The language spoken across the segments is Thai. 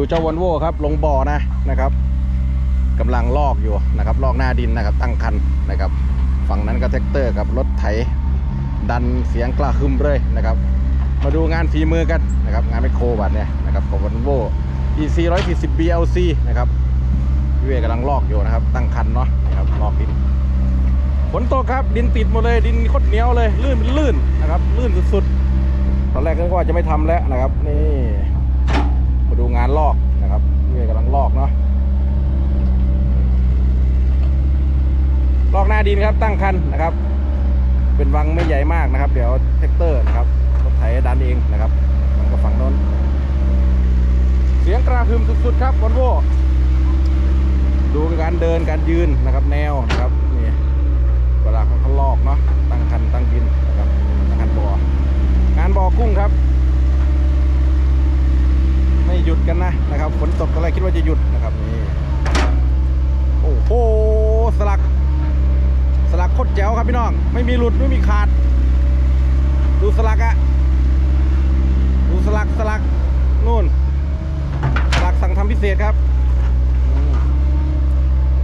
ดูเจ้าวอลโว่ครับ ลงบ่อนะนะครับกำลังลอกอยู่นะครับ ลอกหน้าดินนะครับ ตั้งคันนะครับ ฝั่งนั้นก็แท็กเตอร์กับรถไถ ดันเสียงกล้าคึมเลยนะครับ มาดูงานฝีมือกันนะครับ งานไมโครบัตเนี่ยนะครับของวอลโว่ EC 140 BLC นะครับพี่เวกำลังลอกอยู่นะครับ ตั้งคันเนาะนะครับลอกดินฝนตกครับดินติดหมดเลยดินโคตรเหนียวเลยลื่นลื่นนะครับ ลื่นสุดๆตอนแรกก็ว่าจะไม่ทำแล้วนะครับนี่ ดูงานลอกนะครับพี่เวกำลังลอกเนาะลอกหน้าดินครับตั้งคันนะครับ เป็นวังไม่ใหญ่มากนะครับ เดี๋ยวแท็กเตอร์นะครับรถไถดันเองนะครับมันก็ฝั่งโน้น เสียงกระหึ่มสุดๆครับวอลโวดูการเดินการยืนนะครับ แนวนะครับนี่เวลาเขาลอกเนาะตั้งคันตั้งดินนะครับตั้งคันบ่องานบ่อกุ้งครับ ดกันนะนะครับฝนตกตอนแรกคิดว่าจะหยุดนะครับนี่โอ้โหสลัก สลักโคตรแจ๋วครับพี่น้อง ไม่มีหลุดไม่มีขาด ดูสลักอะดูสลักสลักนู่น สลักสั่งทำพิเศษครับ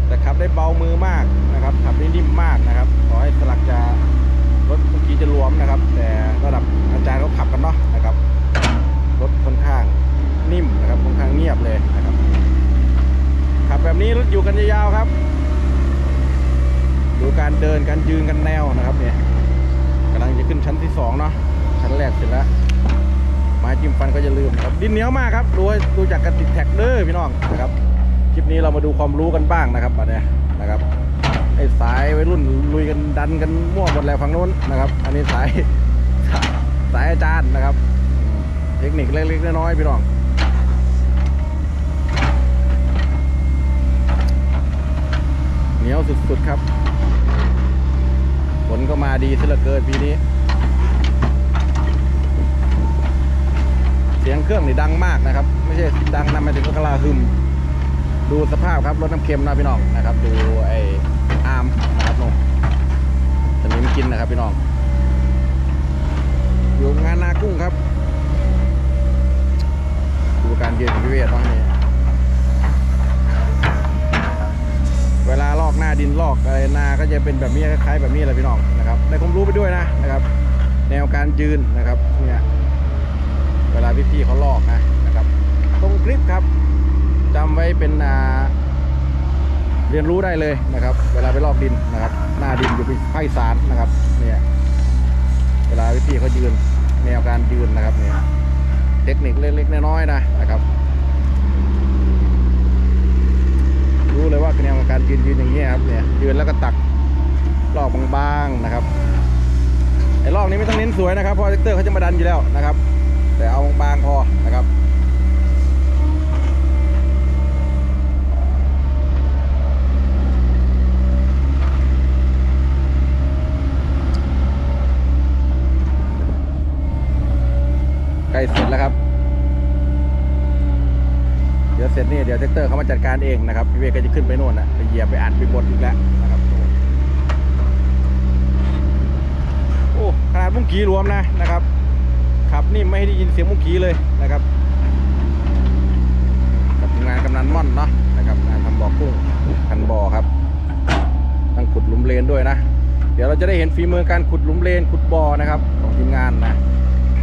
แต่ขับได้เบามือมากนะครับขับได้นิ่มมากนะครับต่อให้สลักจะรถเมื่อกี้จะรวมนะครับ แต่ระดับอาจารย์เขาขับกันเนาะนะครับรถคนข นิ่มนะครับค่อนข้างเงียบเลยนะครับขับแบบนี้รถอยู่กันยาวๆครับดูการเดินการยืนกันแนวนะครับเนี่ยกำลังจะขึ้นชั้นที่สองเนาะชั้นแรกเสร็จแล้วไม้จิ้มฟันก็จะลืมครับดินเหนียวมากครับดูดูจากการติดแท็กเด้อพี่น้องนะครับคลิปนี้เรามาดูความรู้กันบ้างนะครับมาเนี่ยนะครับไอ้สายวัยรุ่นลุยกันดันกันมั่วหมดแล้วฝั่งนู้นนะครับ อันนี้สายสายอาจารย์นะครับ เทคนิคเล็กๆน้อยๆพี่น้อง เหนียวสุดๆครับฝนก็มาดีซะเหลือเกินปีนี้ เสียงเครื่องนี่ดังมากนะครับ ไม่ใช่ดังนะมาถึงว่ากระลาหึมดูสภาพครับรถน้ำเค็มนะพี่น้องนะครับ ดูไอ้อาร์มนะครับน้องสนิมกินนะครับพี่น้องอยู่งานนากุ้งครับ ดูการยืนของพี่เวทบ้างนี่เวลาลอกหน้า ดินลอกอะไรนาก็จะเป็นแบบนี้คล้ายๆแบบนี้แหละพี่น้องนะครับได้ความรู้ไปด้วยนะนะครับ แนวการยืนนะครับเนี่ยเวลาพี่ๆเขาลอกนะนะครับ ตรงคลิปครับจำไว้เป็นอ่าเรียนรู้ได้เลยนะครับ เวลาไปลอกดินนะครับ หน้าดินอยู่ภาคอีสานนะครับเนี่ยเวลาพี่ๆเขายืนแนวการยืนนะครับเนี่ยเทคนิคเล็กๆน้อยๆนะนะครับ รู้เลยว่าแนวการ ยืนยืนอย่างนี้ยครับเนี่ยยืนแล้วก็ตักลอกบางๆนะครับไอ้ลอกนี้ไม่ต้องเน้นสวยนะครับเพราะเทคเตอร์เขาจะมาดันอยู่แล้วนะครับ แต่เอาบางพอนะครับ ใกล้เสร็จแล้วครับ เดี๋ยวเสร็จนี่เดี๋ยวแท็กเตอร์เขามาจัดการเองนะครับพี่เวก็จะขึ้นไปโน่นนะไปเหยียบไปอัดไปบดอีกแล้วนะครับโอ้ขนาดมุ้งกีรวมนะนะครับขับนี่ไม่ได้ยินเสียงมุ้งกีเลยนะครับกับงานกำนันม่อนเนาะนะครับงานทำบ่อกุ้งคันบ่อครับตั้งขุดหลุมเลนด้วยนะ เดี๋ยวเราจะได้เห็นฝีมือการขุดหลุมเลนขุดบ่อนะครับของทีมงานนะ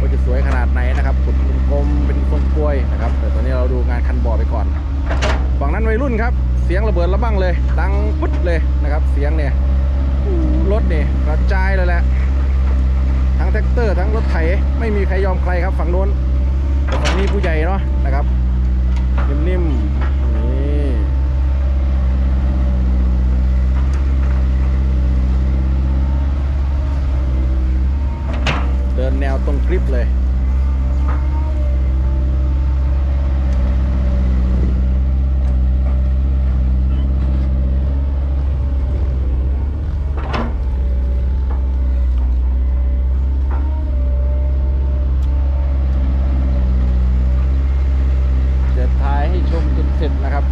ว่าจะสวยขนาดไหนนะครับขุดกลมเป็นทรงกล้วยนะครับ แต่ตอนนี้เราดูงานคันบ่อไปก่อน ฝั่งนั้นวัยรุ่นครับ เสียงระเบิดระบังเลย ดังปุ๊ดเลยนะครับ เสียงเนี่ยรถเนี่ยกระจายเลยแหละ ทั้งแท็กเตอร์ทั้งรถไถไม่มีใครยอมใครครับ ฝั่งโน้นฝั่งนี้ผู้ใหญ่เนาะนะครับนิ่มๆนี่เดิน แนวตรงกริปเลย จะถ่ายให้ชมจนเสร็จนะครับ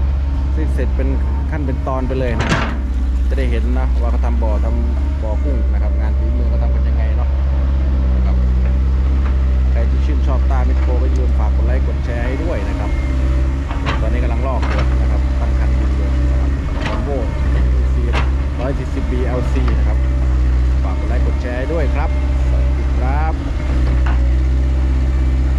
ที่เสร็จเป็นขั้นเป็นตอนไปเลยนะ จะได้เห็นนะว่าเขาทำบ่อทำบ่อกุ้งนะครับ งานฝีมือเขาทำกันยังไงเนาะนะครับใครที่ชื่นชอบตามิโครก็อย่าลืมฝากกดไลค์กดแชร์ให้ด้วยนะครับ LC นะครับ ฝากกดไลค์กดแชร์ด้วยครับ